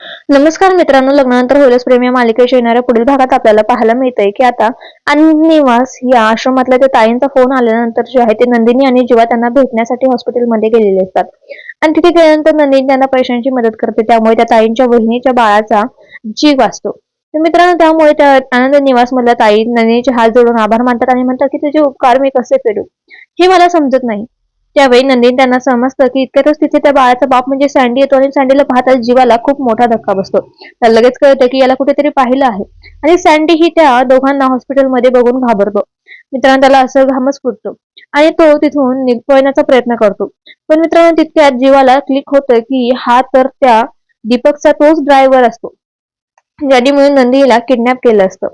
नमस्कार मित्रांनो लग्नानंतर होईलच प्रेम या मालिकेच्या येणाऱ्या पुढील भागात आपल्याला पाहायला मिळतंय की आता आनंद निवास या आश्रमातल्या त्या ताईंचा फोन आल्यानंतर जे आहे ते नंदिनी आणि जीवा त्यांना भेटण्यासाठी हॉस्पिटलमध्ये गेलेले असतात. आणि तिथे गेल्यानंतर नंदिनी त्यांना पैशांची मदत करते त्यामुळे त्या ताईंच्या बहिणीच्या बाळाचा जीव वाचतो. तर मित्रांनो त्यामुळे त्या आनंद निवास मधल्या ताई नंदिनीचे हात जोडून आभार मानतात आणि म्हणतात की तुझे उपकार मी कसे फेडू? हे मला समजत नाही. त्यावेळी नंदिनी त्यांना समजतं की इतक्यातच तिथे त्या बाळाचा बाप म्हणजे सँडी येतो आणि सँडीला पाहताच जीवाला खूप मोठा धक्का बसतो. त्याला लगेच कळतं की याला कुठेतरी पाहिलं आहे. आणि सँडी ही त्या दोघांना हॉस्पिटलमध्ये बघून घाबरतो. मित्रांनो त्याला असं घामच फुटतो. आणि तो तिथून निघण्याचा प्रयत्न करतो. पण मित्रांनो तितक्यात जीवाला क्लिक होतं की हा तर त्या दीपकचा तोच ड्रायव्हर असतो. ज्यांनी म्हणून नंदिनीला किडनॅप केलं असतं.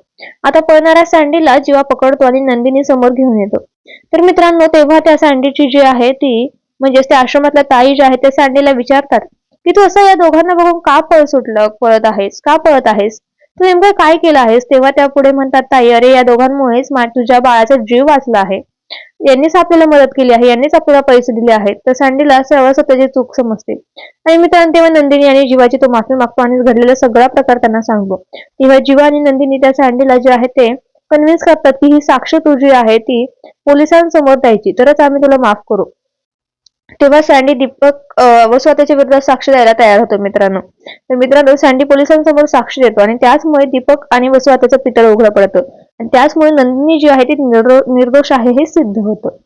आता पळणाऱ्या सँडीला जीवा पकडतो आणि नंदिनी समोर घेऊन येतो. तर मित्रांनो तेव्हा त्या सँडीची जी आहे ती म्हणजेच त्या आश्रमातल्या ताई ज्या आहेत त्या सँडीला विचारतात की तू असं या दोघांना बघून का पळ सुटलं पळत आहेस? का पळत आहेस? तू नेमकं काय केलं आहेस? तेव्हा त्या पुढे म्हणतात ताई अरे या दोघांमुळेच तुझ्या बाळाचा जीव वाचला आहे. यांनीच आपल्याला मदत केली आहे यांनीच आपल्याला पैसे दिले आहेत. तर सँडीला सर्व स्वतःची चूक समजते. आणि मित्रांनो तेव्हा नंदिनी आणि जीवाची तो माफी मागतो आणि घडलेला सगळा प्रकार त्यांना सांगतो. तेव्हा जीवा आणि नंदिनी त्या सँडीला जे आहे ते कन्व्हिन्स करतात की ही साक्ष तुझी आहे ती पोलिसांसमोर द्यायची. तरच आम्ही तुला माफ करू. तेव्हा सँडी दीपक व स्वतःच्या विरुद्ध साक्ष द्यायला तयार होतो मित्रांनो. तर मित्रांनो सँडी पोलिसांसमोर साक्ष देतो आणि त्याचमुळे दीपक आणि वसुवाताचं पितळ उघडं पडतं. त्याचमुळे नंदिनी जी आहे ती निर्दोष आहे हे सिद्ध होतं.